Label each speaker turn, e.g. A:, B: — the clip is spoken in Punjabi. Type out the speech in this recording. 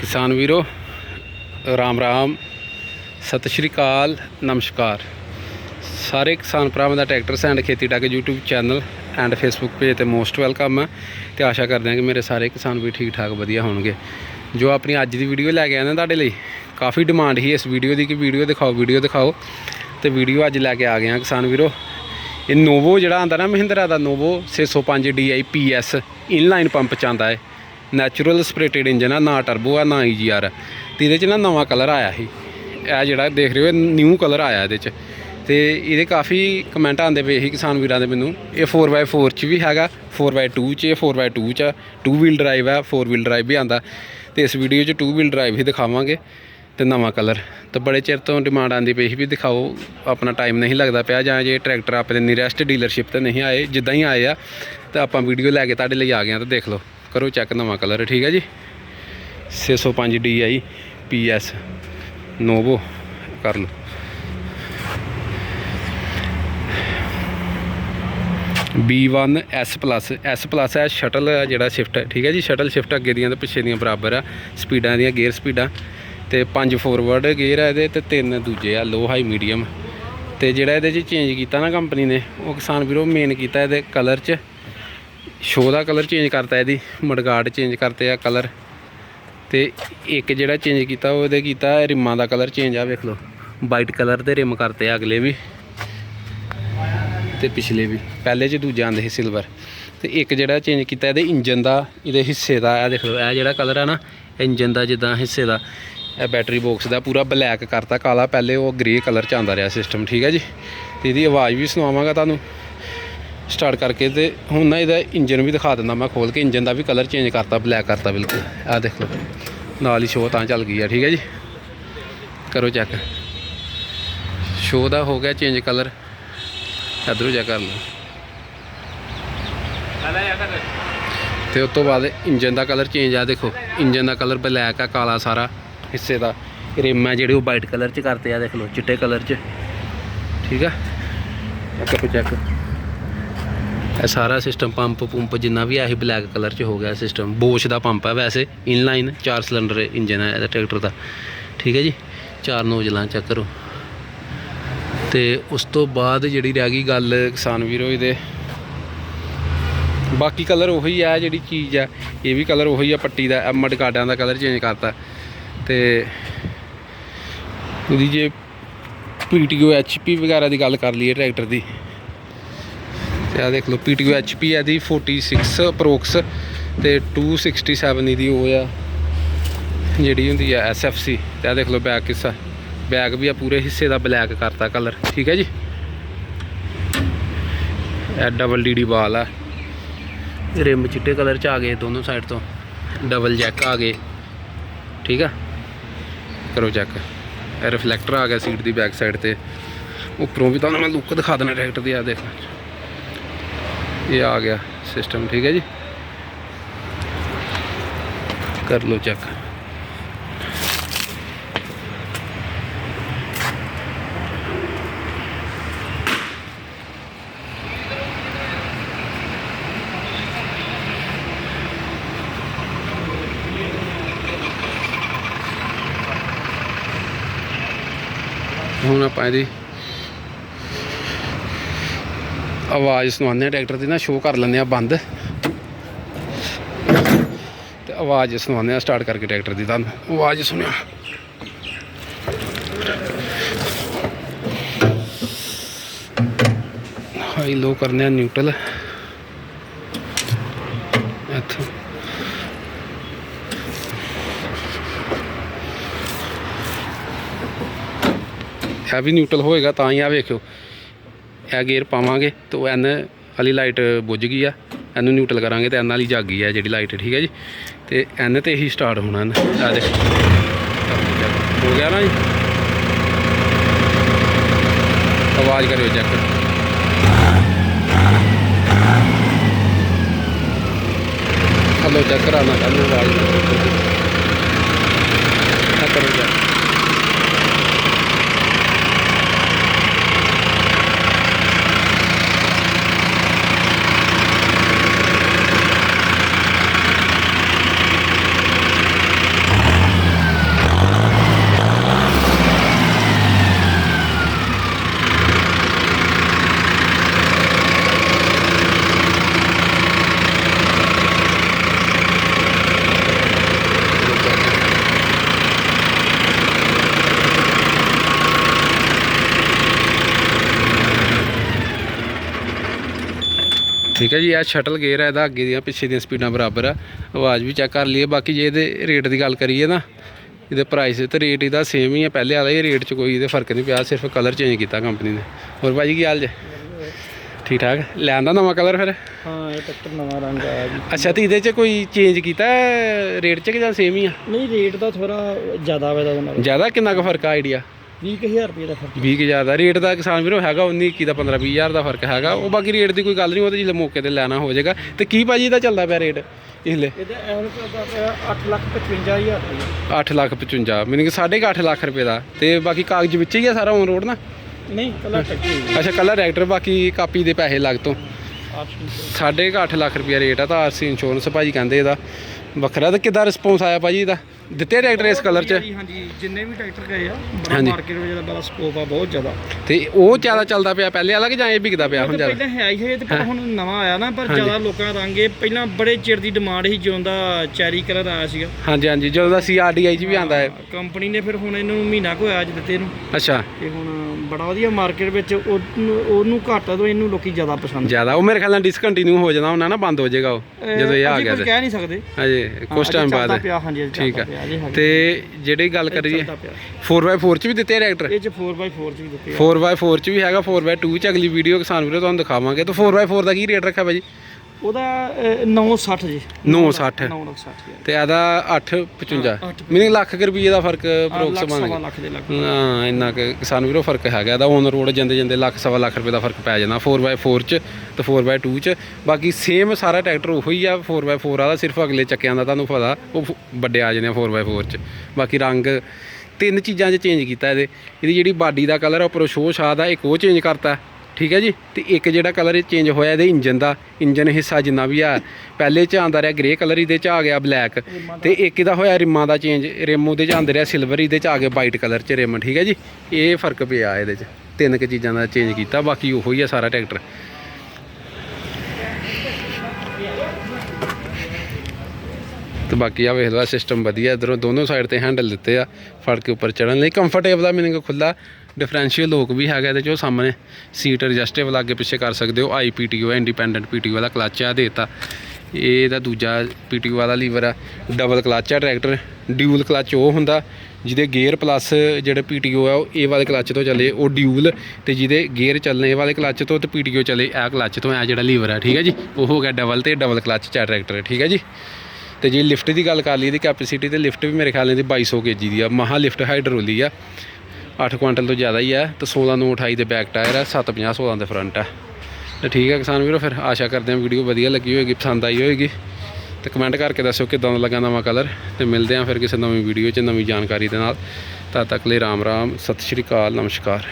A: ਕਿਸਾਨ ਵੀਰੋ, ਰਾਮ ਰਾਮ, ਸਤਿ ਸ਼੍ਰੀ ਅਕਾਲ, ਨਮਸਕਾਰ। ਸਾਰੇ ਕਿਸਾਨ ਭਰਾਵਾਂ ਦਾ ਟਰੈਕਟਰ ਸੈਂਡ ਖੇਤੀ ਟੱਕ YouTube channel and Facebook page ਤੇ ਮੋਸਟ ਵੈਲਕਮ ਹੈ ਤੇ ਆਸ਼ਾ ਕਰਦੇ ਹਾਂ ਕਿ ਮੇਰੇ ਸਾਰੇ ਕਿਸਾਨ ਵੀ ਠੀਕ ਠਾਕ ਵਧੀਆ ਹੋਣਗੇ। ਜੋ ਆਪਣੀ ਅੱਜ ਦੀ ਵੀਡੀਓ ਲੈ ਕੇ ਆਏ ਨੇ ਤੁਹਾਡੇ ਲਈ, ਕਾਫੀ ਡਿਮਾਂਡ ਸੀ ਇਸ ਵੀਡੀਓ ਦੀ ਕਿ ਵੀਡੀਓ ਦਿਖਾਓ ਵੀਡੀਓ ਦਿਖਾਓ। ਤੇ ਵੀਡੀਓ ਅੱਜ ਲੈ ਕੇ ਆ ਗਏ ਹਾਂ ਕਿਸਾਨ ਵੀਰੋ। ਇਹ ਨੋਵੋ ਜਿਹੜਾ ਆਂਦਾ ਨਾ ਮਹਿੰਦਰਾ ਦਾ Novo 605 DI PS inline pump ਚ ਆਂਦਾ ਹੈ। ਨੈਚੁਰਲ ਸਪਰੇਟਡ ਇੰਜਨ ਆ, ਨਾ ਟਰਬੋ ਆ, ਨਾ ਈਜੀਆਰ ਆ। ਤੇ ਇਹਦੇ ਚ ਨਾ ਨਵਾਂ ਕਲਰ ਆਇਆ ਸੀ। ਇਹ ਜਿਹੜਾ ਦੇਖ ਰਹੇ ਹੋ ਨਿਊ ਕਲਰ ਆਇਆ ਇਹਦੇ ਚ। ਤੇ ਇਹਦੇ ਕਾਫੀ ਕਮੈਂਟ ਆਉਂਦੇ ਪਏ ਸੀ ਕਿਸਾਨ ਵੀਰਾਂ ਦੇ ਮੈਨੂੰ। ਇਹ 4x4 ਚ ਵੀ ਹੈਗਾ 4x2 ਚ, ਇਹ 4x2 ਚ 2 ਵੀਲ ਡਰਾਈਵ ਹੈ 4 ਵੀਲ ਡਰਾਈਵ ਵੀ ਆਂਦਾ ਤੇ ਇਸ ਵੀਡੀਓ 'ਚ 2 ਵੀਲ ਡਰਾਈਵ ਹੀ ਦਿਖਾਵਾਂਗੇ। ਤੇ ਨਵਾਂ ਕਲਰ ਤੇ ਬੜੇ ਚਿਰ ਤੋਂ ਡਿਮਾਂਡ ਆਂਦੀ ਪਈ ਸੀ ਵੀ ਦਿਖਾਓ, ਆਪਣਾ ਟਾਈਮ ਨਹੀਂ ਲੱਗਦਾ ਪਿਆ ਜਾਂ ਜੇ ਟਰੈਕਟਰ ਆਪਣੇ ਨੀਰੈਸਟ ਡੀਲਰਸ਼ਿਪ ਤੇ ਨਹੀਂ ਆਏ, ਜਿੱਦਾਂ ਹੀ ਆਏ ਆ, ਤਾਂ ਆਪਾਂ ਵੀਡੀਓ ਲੈ ਕੇ ਤੁਹਾਡੇ ਲਈ ਆ ਗਏ ਆ ਤਾਂ ਦੇਖ ਲਓ। ਕਰੋ ਚੈੱਕ ਨਵਾਂ ਕਲਰ ਠੀਕ ਹੈ ਜੀ? 605 DI PS ਨੋਵੋ ਕਰ ਲਓ। B1 S plus S plus ਹੈ ਸ਼ਟਲ ਜਿਹੜਾ ਸ਼ਿਫਟ ਹੈ ਠੀਕ ਹੈ ਜੀ? ਸ਼ਟਲ ਸ਼ਿਫਟ ਅੱਗੇ ਦੀਆਂ ਤੇ ਪਿੱਛੇ ਦੀਆਂ ਬਰਾਬਰ ਆ ਸਪੀਡਾਂ ਦੀਆਂ ਗੇਅਰ ਸਪੀਡਾਂ ਤੇ ਪੰਜ ਫੋਰਵਰਡ ਗੇਅਰ ਆ ਇਹਦੇ ਤੇ ਤਿੰਨ ਦੂਜੇ ਆ ਲੋ ਹਾਈ ਮੀਡੀਅਮ ਤੇ ਜਿਹੜਾ ਇਹਦੇ 'ਚ ਚੇਂਜ ਕੀਤਾ ਨਾ ਕੰਪਨੀ ਨੇ, ਉਹ ਕਿਸਾਨ ਵੀਰੋ ਮੇਨ ਕੀਤਾ ਇਹਦੇ ਕਲਰ 'ਚ। ਸ਼ੋ ਦਾ ਕਲਰ ਚੇਂਜ ਕਰਤਾ ਇਹਦੀ ਮਡਗਾਰਡ ਚੇਂਜ ਕਰਤੇ ਆ ਕਲਰ। ਤੇ ਇੱਕ ਜਿਹੜਾ ਚੇਂਜ ਕੀਤਾ ਉਹ ਇਹਦੇ ਕੀਤਾ ਰਿਮਾਂ ਦਾ ਕਲਰ ਚੇਂਜ ਆ, ਵੇਖ ਲਓ। ਵਾਈਟ ਕਲਰ ਦੇ ਰਿਮ ਕਰਤੇ ਆ ਅਗਲੇ ਵੀ। ਤੇ ਪਿਛਲੇ ਵੀ, ਪਹਿਲੇ 'ਚ ਦੂਜੇ ਆਂਦੇ ਸੀ ਸਿਲਵਰ ਤੇ ਇੱਕ ਜਿਹੜਾ ਚੇਂਜ ਕੀਤਾ, ਇਹਦੇ ਇੰਜਨ ਦਾ, ਇਹਦੇ ਹਿੱਸੇ ਦਾ ਆ ਦੇਖ ਲਓ, ਇਹ ਜਿਹੜਾ ਕਲਰ ਆ ਨਾ ਇੰਜਨ ਦਾ ਜਿੱਦਾਂ ਹਿੱਸੇ ਦਾ, ਇਹ ਬੈਟਰੀ ਬਾਕਸ ਦਾ ਪੂਰਾ ਬਲੈਕ ਕਰਤਾ, ਕਾਲਾ ਪਹਿਲੇ ਉਹ ਗ੍ਰੇ ਕਲਰ ਚ ਆਂਦਾ ਰਿਹਾ ਸਿਸਟਮ ਠੀਕ ਹੈ ਜੀ? ਤੇ ਇਹਦੀ ਆਵਾਜ਼ ਵੀ ਸੁਣਾਵਾਂਗਾ ਤੁਹਾਨੂੰ। ਸਟਾਰਟ ਕਰਕੇ ਤੇ ਹੁਣ ਨਾ ਇਹਦਾ ਇੰਜਨ ਵੀ ਦਿਖਾ ਦਿੰਦਾ ਮੈਂ ਖੋਲ ਕੇ, ਇੰਜਨ ਦਾ ਵੀ ਕਲਰ ਚੇਂਜ ਕਰਤਾ ਬਲੈਕ ਕਰਤਾ ਬਿਲਕੁਲ। ਆਹ ਦੇਖ ਲਓ। ਨਾਲ ਹੀ ਸ਼ੋਅ ਤਾਂ ਚੱਲ ਗਈ ਆ, ਠੀਕ ਹੈ ਜੀ? ਕਰੋ ਚੈੱਕ ਸ਼ੋਅ ਦਾ ਹੋ ਗਿਆ ਚੇਂਜ ਕਲਰ ਇਧਰੋਂ ਜਾ ਕਰ ਲਓ। ਤੇ ਉਸ ਤੋਂ ਬਾਅਦ ਇੰਜਨ ਦਾ ਕਲਰ ਚੇਂਜ ਆ, ਦੇਖੋ। ਇੰਜਨ ਦਾ ਕਲਰ ਬਲੈਕ ਆ, ਕਾਲਾ ਸਾਰਾ ਹਿੱਸੇ ਦਾ। ਰਿਮ ਆ ਜਿਹੜੇ ਉਹ ਵਾਈਟ ਕਲਰ ਚ ਕਰਤੇ ਆ, ਦੇਖ ਲਓ, ਚਿੱਟੇ ਕਲਰ ਚ। ਠੀਕ ਆ? ਚੈੱਕ ਚੈੱਕ ਇਹ ਸਾਰਾ ਸਿਸਟਮ ਪੰਪ ਪੰਪ ਜਿੰਨਾ ਵੀ ਆ, ਇਹ ਬਲੈਕ ਕਲਰ ਚ ਹੋ ਗਿਆ ਸਿਸਟਮ ਬੋਸ਼ ਦਾ ਪੰਪ ਹੈ ਵੈਸੇ ਇਨਲਾਈਨ 4 ਸਿਲੰਡਰ ਇੰਜਨ ਹੈ ਇਹਦਾ ਟਰੈਕਟਰ ਦਾ। ਠੀਕ ਹੈ ਜੀ? ਚਾਰ ਨੋਜ਼ਲਾਂ ਚੈੱਕ ਕਰੋ। ਤੇ ਉਸ ਤੋਂ ਬਾਅਦ ਜਿਹੜੀ ਰਹਿ ਗਈ ਗੱਲ ਕਿਸਾਨ ਵੀਰੋ ਇਹਦੇ। ਬਾਕੀ ਕਲਰ ਉਹੀ ਆ ਜਿਹੜੀ ਚੀਜ਼ ਆ, ਇਹ ਵੀ ਕਲਰ ਉਹੀ ਆ, ਪੱਟੀ ਦਾ ਇਹ ਮਡ ਦਾ ਕਲਰ ਚੇਂਜ ਕਰਤਾ। ਤੇ ਇਹਦੀ ਜੇ ਪੀਟੀਓ ਐਚਪੀ ਵਗੈਰਾ ਦੀ ਗੱਲ ਕਰ ਲਈਏ ਟਰੈਕਟਰ ਦੀ ਤੇ ਆ, ਦੇਖ ਲਓ ਪੀਟੀਓ ਐਚਪੀ ਆ ਦੀ 46 ਅਪਰੋਕਸ ਤੇ 267 ਇਹਦੀ ਉਹ ਆ, ਜਿਹੜੀ ਹੁੰਦੀ ਆ ਐਸਐਫਸੀ ਤੇ ਆ ਦੇਖ ਲਓ ਬੈਕ ਹਿੱਸਾ ਬੈਕ ਵੀ ਆ ਪੂਰੇ ਹਿੱਸੇ ਦਾ ਬਲੈਕ ਕਰਤਾ ਕਲਰ ਠੀਕ ਹੈ ਜੀ? ਇਹ ਡਬਲ ਡੀਡੀ ਬਾਲ ਆ, ਰਿਮ ਚਿੱਟੇ ਕਲਰ ਚ ਆ ਗਏ ਦੋਨੋਂ ਸਾਈਡ ਤੋਂ ਡਬਲ ਜੈਕ ਆ ਗਏ, ਠੀਕ ਆ? ਕਰੋ ਚੈੱਕ ਰਿਫਲੈਕਟਰ ਆ ਗਿਆ ਸੀਟ ਦੀ ਬੈਕ ਸਾਈਡ ਤੇ, ਉੱਪਰੋਂ ਵੀ ਤੁਹਾਨੂੰ ਮੈਂ ਲੁੱਕ ਦਿਖਾ ਦੇਣਾ ਟਰੈਕਟਰ ਦੀ ਆ ਦੇਖ ਇਹ ਆ ਗਿਆ ਸਿਸਟਮ ਠੀਕ ਹੈ ਜੀ? ਕਰ ਲਓ ਚੈੱਕ ਹੁਣ ਆਪਾਂ ਇਹਦੀ ਆਵਾਜ਼ ਸੁਣਾਉਂਦੇ ਆ ਟਰੈਕਟਰ ਦੀ ਨਾ ਸ਼ੋਅ ਕਰ ਲੈਂਦੇ ਆ ਬੰਦ। ਤੇ ਆਵਾਜ਼ ਸੁਣਾਉਂਦੇ ਆ ਸਟਾਰਟ ਕਰਕੇ ਟਰੈਕਟਰ ਦੀ ਤੁਹਾਨੂੰ। ਆਵਾਜ਼ ਸੁਣਿਆ ਹਾਈ ਲੋ ਕਰਨੇ ਆ ਨਿਊਟਰਲ ਇੱਥੋਂ। ਇਹ ਵੀ ਨਿਊਟਰਲ ਹੋਏਗਾ ਤਾਂ ਹੀ ਆ ਵੇਖਿਓ। ਇਹ ਗੇਅਰ ਪਾਵਾਂਗੇ ਤਾਂ ਐਨ ਵਾਲੀ ਲਾਈਟ ਬੁੱਝ ਗਈ ਆ, ਇਹਨੂੰ ਨਿਊਟਰਲ ਕਰਾਂਗੇ ਤੇ ਐਨ ਵਾਲੀ ਜਗ ਗਈ ਆ ਜਿਹੜੀ ਲਾਈਟ, ਠੀਕ ਹੈ ਜੀ? ਤੇ ਐਨ ਤੇ ਹੀ ਸਟਾਰਟ ਹੋਣਾ ਨਾ ਆ ਦੇਖੋ। ਹੋ ਗਿਆ ਨਾ ਜੀ? ਆਵਾਜ਼ ਕਰਿਓ ਚੈੱਕ ਹਲੋ ਚੈੱਕ ਕਰਾਣਾ ਕੱਲ ਆਵਾਜ਼। ਆ ਕਰੋ ਚੈੱਕ ਠੀਕ ਹੈ ਜੀ ਇਹ ਸ਼ਟਲ ਗੇਅਰ ਹੈ ਇਹਦਾ ਅੱਗੇ ਦੀਆਂ ਪਿੱਛੇ ਦੀਆਂ ਸਪੀਡਾਂ ਬਰਾਬਰ ਆ। ਆਵਾਜ਼ ਵੀ ਚੈੱਕ ਕਰ ਲਈਏ ਬਾਕੀ ਜੇ ਇਹਦੇ ਰੇਟ ਦੀ ਗੱਲ ਕਰੀਏ ਨਾ ਇਹਦੇ ਪ੍ਰਾਈਸ ਤੇ ਰੇਟ ਇਹਦਾ ਸੇਮ ਹੀ ਹੈ ਪਹਿਲੇ ਵਾਲਾ ਹੀ ਰੇਟ 'ਚ ਕੋਈ ਇਹਦੇ ਫ਼ਰਕ ਨਹੀਂ ਪਿਆ ਸਿਰਫ ਕਲਰ ਚੇਂਜ ਕੀਤਾ ਕੰਪਨੀ ਨੇ। ਹੋਰ ਭਾਜੀ ਕੀ ਹਾਲ ਜੇ? ਠੀਕ ਠਾਕ? ਲੈ ਆਂਦਾ ਨਵਾਂ ਕਲਰ ਫਿਰ?
B: ਹਾਂ ਇਹ ਟਰੈਕਟਰ ਨਵਾਂ ਰੰਗ ਆਇਆ ਜੀ।
A: ਅੱਛਾ ਤੇ ਇਹਦੇ 'ਚ ਕੋਈ ਚੇਂਜ ਕੀਤਾ ਰੇਟ 'ਚ ਕਿ ਜਾਂ ਸੇਮ ਹੀ ਆ?
B: ਨਹੀਂ ਰੇਟ ਦਾ ਥੋੜਾ ਜ਼ਿਆਦਾ ਵਾ ਇਹਦਾ ਨਾਲ।
A: ਜ਼ਿਆਦਾ ਕਿੰਨਾ ਕੁ ਫ਼ਰਕ ਆ ਆਈਡੀਆ
B: 20000 ਰੁਪਏ ਦਾ ਫ਼ਰਕ
A: 20 ਹਜ਼ਾਰ ਦਾ। ਰੇਟ ਦਾ ਕਿਸਾਨ ਵੀਰੋ ਹੈਗਾ 19 21 ਦਾ 15 20 ਹਜ਼ਾਰ ਦਾ ਫ਼ਰਕ ਹੈਗਾ। ਉਹ ਬਾਕੀ ਰੇਟ ਦੀ ਕੋਈ ਗੱਲ ਨਹੀਂ ਉਹ ਤੇ ਜਿਲੇ ਮੌਕੇ ਤੇ ਲੈਣਾ ਹੋ ਜਾਏਗਾ। ਤੇ ਕੀ ਭਾਜੀ ਇਹਦਾ ਚੱਲਦਾ ਪਿਆ ਰੇਟ? ਇਸਲੇ
B: ਇਹਦਾ ਐਵਰੇਜ ਦਾ ਪਿਆ 855000 ਰੁਪਏ।
A: 8 ਲੱਖ 55 ਮੀਨਿੰਗ 8.5 ਲੱਖ ਰੁਪਏ ਦਾ। ਤੇ ਬਾਕੀ ਕਾਗਜ਼ ਵਿੱਚ ਹੀ ਆ ਸਾਰਾ ਔਨ ਰੋਡ ਨਾ?
B: ਨਹੀਂ ਕੱਲਾ ਟਰੈਕਟਰ
A: ਅੱਛਾ ਕੱਲਾ ਟਰੈਕਟਰ ਬਾਕੀ ਕਾਪੀ ਦੇ ਪੈਸੇ ਲੱਗ ਤੋਂ।
B: 8
A: 8.5 ਲੱਖ ਰੁਪਏ ਰੇਟ ਆ ਤਾਂ ਆਰਸੀ ਇੰਸ਼ੋਰੈਂਸ ਭਾਜੀ ਕਹਿੰਦੇ ਇਹਦਾ। ਵੱਖਰਾ ਤੇ ਕਿੱਦਾਂ ਰਿਸਪੌਂਸ ਆਇਆ ਭਾਜੀ ਇਹਦਾ? ਦਿੱਤੇ ਟਰੈਕਟਰ ਇਸ ਕਲਰ 'ਚ?
B: ਹਾਂਜੀ ਜਿੰਨੇ ਵੀ ਟਰੈਕਟਰ ਗਏ ਆ ਬੜਾ
A: ਹਾਂਜੀ।
B: ਮਾਰਕੀਟ ਵਿੱਚ ਇਹਦਾ ਬੜਾ ਸਕੋਪ ਆ ਬਹੁਤ ਜ਼ਿਆਦਾ।
A: ਤੇ ਉਹ ਜ਼ਿਆਦਾ ਚੱਲਦਾ ਪਿਆ ਪਹਿਲੇ ਵਾਲਾ ਕਿ ਜਾਂ ਇਹ ਵਿਕਦਾ ਪਿਆ ਹੁਣ
B: ਇਹ ਤਾਂ
A: ਜ਼ਿਆਦਾ?
B: ਪਹਿਲਾਂ ਹੈ ਹੀ ਹੈ ਇਹ ਤੇ ਪਰ ਹੁਣ ਨਵਾਂ ਆਇਆ ਨਾ ਪਰ ਜ਼ਿਆਦਾ ਲੋਕਾਂ ਦਾ ਰੰਗ ਇਹ ਪਹਿਲਾਂ ਬੜੇ ਚਿਰ ਦੀ ਡਿਮਾਂਡ ਸੀ ਜਦੋਂ ਦਾ ਚੈਰੀ ਕਲਰ ਆਇਆ ਸੀਗਾ।
A: ਹਾਂਜੀ ਹਾਂਜੀ ਜਦੋਂ ਦਾ ਸੀਆਰਡੀਆਈ 'ਚ ਵੀ ਆਂਦਾ ਹੈ।
B: ਕੰਪਨੀ ਨੇ ਫਿਰ ਹੁਣ ਇਹਨੂੰ ਮਹੀਨਾ ਕੁ ਹੋਇਆ ਅੱਜ ਦਿੱਤੇ ਇਹਨੂੰ
A: ਅੱਛਾ।
B: ਤੇ ਹੁਣ ਬੜਾ ਵਧੀਆ ਮਾਰਕੀਟ ਵਿੱਚ ਉਹਨੂੰ ਉਹਨੂੰ ਘੱਟ ਤੋਂ ਇਹਨੂੰ ਲੋਕੀ ਜ਼ਿਆਦਾ ਪਸੰਦ
A: ਜ਼ਿਆਦਾ ਉਹ ਮੇਰੇ ਖਿਆਲ ਨਾਲ ਡਿਸਕੰਟੀਨਿਊ ਹੋ ਜਾਣਾ ਉਹਨਾਂ ਨਾ ਬੰਦ ਹੋ ਜਾਏਗਾ ਉਹ ਜਦੋਂ ਇਹ ਆ
B: ਅਸੀਂ
A: ਗਿਆ
B: ਕੁਝ
A: ਤੇ।
B: ਕਹਿ ਨਹੀਂ ਸਕਦੇ।
A: ਅਜੇ ਕੁਝ ਟਾਈਮ ਬਾਅਦ।
B: ਪਿਆ ਹਾਂਜੀ
A: ਠੀਕ
B: ਹੈਗਾ।
A: ਤੇ ਜਿਹੜੀ ਗੱਲ ਕਰੀਏ
B: ਚੱਲਦਾ ਪਿਆ।
A: 4x4 ਚ ਵੀ ਦਿੱਤੇ ਟਰੈਕਟਰ
B: ਇਹ ਚ 4x4 ਚ ਵੀ ਦਿੱਤੇ ਆ।
A: 4x4 ਚ ਵੀ ਹੈਗਾ 4x2 ਚ ਅਗਲੀ ਵੀਡੀਓ ਕਿਸਾਨ ਵੀਰੋ ਤੁਹਾਨੂੰ ਦਿਖਾਵਾਂਗੇ। ਤਾਂ 4x4 ਦਾ ਕੀ ਰੇਟ ਰੱਖਿਆ ਭਾਜੀ
B: ਉਹਦਾ ਅਹ, 960 ਜੀ।
A: 960
B: 960
A: ਤੇ ਆਦਾ 855
B: ਅੱਠ
A: ਮੀਨਿੰਗ ਲੱਖ ਰੁਪਏ ਦਾ ਫ਼ਰਕ
B: ਲੱਖ
A: ਅਪਰੋਕਸ ਬਣ ਗਿਆ
B: ਲੱਖ ਦੇ ਲੱਖ
A: ਹਾਂ ਇੰਨਾ ਕੁ ਕਿਸਾਨ ਵੀਰੋ ਫ਼ਰਕ ਹੈਗਾ। ਇਹਦਾ ਔਨ ਰੋਡ ਜਾਂਦੇ ਜਾਂਦੇ ਲੱਖ ਸਵਾ ਲੱਖ ਰੁਪਏ ਦਾ ਫ਼ਰਕ ਪੈ ਜਾਣਾ 4x4 ਚ ਤੇ 4x2 ਚ। ਬਾਕੀ ਸੇਮ ਸਾਰਾ ਟਰੈਕਟਰ ਉਹੀ ਆ। 4x4 ਵਾਲਾ ਸਿਰਫ ਅਗਲੇ ਚੱਕਿਆਂ ਦਾ ਤੁਹਾਨੂੰ ਪਤਾ। ਉਹ ਵੱਡੇ ਆ ਜਾਣੇ ਆ 4x4 ਚ। ਬਾਕੀ ਰੰਗ ਤਿੰਨ ਚੀਜ਼ਾਂ 'ਚ ਚੇਂਜ ਕੀਤਾ ਇਹਦੇ। ਇਹਦੀ ਜਿਹੜੀ ਬਾਡੀ ਦਾ ਕਲਰ ਉੱਪਰੋਂ ਸ਼ੋਅ ਸ਼ਾਹ ਦਾ ਇੱਕ ਉਹ ਚੇਂਜ ਕਰਤਾ। ਠੀਕ ਹੈ ਜੀ? ਤੇ ਇੱਕ ਜਿਹੜਾ ਕਲਰ ਚੇਂਜ ਹੋਇਆ ਇਹਦੇ ਇੰਜਨ ਦਾ, ਇੰਜਨ ਹਿੱਸਾ ਜਿੰਨਾ ਵੀ ਆ, ਪਹਿਲੇ ਚ ਆਂਦਾ ਰਿਹਾ ਗ੍ਰੇ ਕਲਰ ਇਹਦੇ ਚ ਆ ਗਿਆ ਬਲੈਕ ਤੇ ਇੱਕ ਇਹਦਾ ਹੋਇਆ ਰਿਮਾਂ ਦਾ ਚੇਂਜ ਰਿਮ ਉਹਦੇ ਚ ਆਂਦਾ ਰਿਹਾ ਸਿਲਵਰ ਇਹਦੇ ਚ ਆ ਗਿਆ ਵਾਈਟ ਕਲਰ ਚ ਰਿਮ, ਠੀਕ ਹੈ ਜੀ? ਇਹ ਫ਼ਰਕ ਪਿਆ ਇਹਦੇ ਚ, ਤਿੰਨ ਕੁ ਚੀਜ਼ਾਂ ਦਾ ਚੇਂਜ ਕੀਤਾ, ਬਾਕੀ ਉਹੋ ਹੀ ਆ ਸਾਰਾ ਟਰੈਕਟਰ। ਬਾਕੀ ਆ ਵੇਖ ਲਓ ਸਿਸਟਮ ਵਧੀਆ, ਇਧਰੋਂ ਦੋਨੋਂ ਸਾਈਡ ਤੇ ਹੈਂਡਲ ਦਿੱਤੇ ਆ, ਫੜ ਕੇ ਉੱਪਰ ਚੜਨ ਲਈ ਕੰਫਰਟੇਬਲ ਆ ਮੀਨਿੰਗ ਖੁੱਲਾ ਡਿਫਰੈਂਸ਼ੀਅਲ ਲੋਕ ਵੀ ਹੈਗਾ ਇਹਦੇ ਚੋਂ ਸਾਹਮਣੇ ਸੀਟ ਐਡਜਸਟੇਬਲ ਅੱਗੇ ਪਿੱਛੇ ਕਰ ਸਕਦੇ ਹੋ ਆਈਪੀਟੀਓ ਇੰਡੀਪੈਂਡੈਂਟ ਪੀਟੀਓ ਵਾਲਾ ਕਲੱਚ ਆ, ਦੇਤਾ। ਇਹ ਇਹਦਾ ਦੂਜਾ ਪੀਟੀਓ ਵਾਲਾ ਲੀਵਰ ਆ ਡਬਲ ਕਲੱਚ ਆ ਟਰੈਕਟਰ ਡਿਊਲ ਕਲੱਚ ਉਹ ਹੁੰਦਾ, ਜਿਹਦੇ ਗੇਅਰ ਪਲੱਸ ਜਿਹੜੇ ਪੀਟੀਓ ਆ, ਉਹ ਇਹ ਵਾਲੇ ਕਲੱਚ ਤੋਂ ਚੱਲੇ, ਉਹ ਡਿਊਲ ਤੇ ਜਿਹਦੇ ਗੇਅਰ ਚੱਲਣੇ ਇਹ ਵਾਲੇ ਕਲੱਚ ਤੋਂ ਤੇ ਪੀਟੀਓ ਚੱਲੇ, ਇਹ ਕਲੱਚ ਤੋਂ ਆ ਜਿਹੜਾ ਲੀਵਰ ਆ, ਠੀਕ ਹੈ ਜੀ? ਉਹ ਹੋ ਗਿਆ ਡਬਲ ਤੇ ਡਬਲ ਕਲੱਚ ਚਾ ਟਰੈਕਟਰ ਠੀਕ ਹੈ ਜੀ? ਤੇ ਜੇ ਲਿਫਟ ਦੀ ਗੱਲ ਕਰ ਲਈ ਇਹਦੀ ਕੈਪੈਸਿਟੀ ਤੇ ਲਿਫਟ ਵੀ ਮੇਰੇ ਖਿਆਲ ਨਾਲ ਇਹਦੀ 2200 ਕੇਜੀ ਦੀ ਆ। ਮਹਾ ਲਿਫਟ ਹਾਈਡਰੋਲੀ ਆ। 8 ਕੁਇੰਟਲ ਤੋਂ ਜ਼ਿਆਦਾ ਹੀ ਆ ਤੇ 16 ਨੂੰ 28 ਦੇ ਬੈਕ ਟਾਇਰ ਆ 750 16 ਦੇ ਫਰੰਟ ਆ। ਤੇ ਠੀਕ ਹੈ ਕਿਸਾਨ ਵੀਰੋ, ਫਿਰ ਆਸ਼ਾ ਕਰਦੇ ਹਾਂ ਵੀਡੀਓ ਵਧੀਆ ਲੱਗੀ ਹੋਏਗੀ, ਪਸੰਦ ਆਈ ਹੋਏਗੀ। ਤੇ ਕਮੈਂਟ ਕਰਕੇ ਦੱਸਿਓ ਕਿਦਾਂ ਦਾ ਲੱਗਾ ਨਵਾਂ ਕਲਰ ਤੇ ਮਿਲਦੇ ਹਾਂ ਫਿਰ ਕਿਸੇ ਨਵੀਂ ਵੀਡੀਓ 'ਚ ਨਵੀਂ ਜਾਣਕਾਰੀ ਦੇ ਨਾਲ। ਤਦ ਤੱਕ ਲਈ ਰਾਮ ਰਾਮ, ਸਤਿ ਸ਼੍ਰੀ ਅਕਾਲ, ਨਮਸਕਾਰ।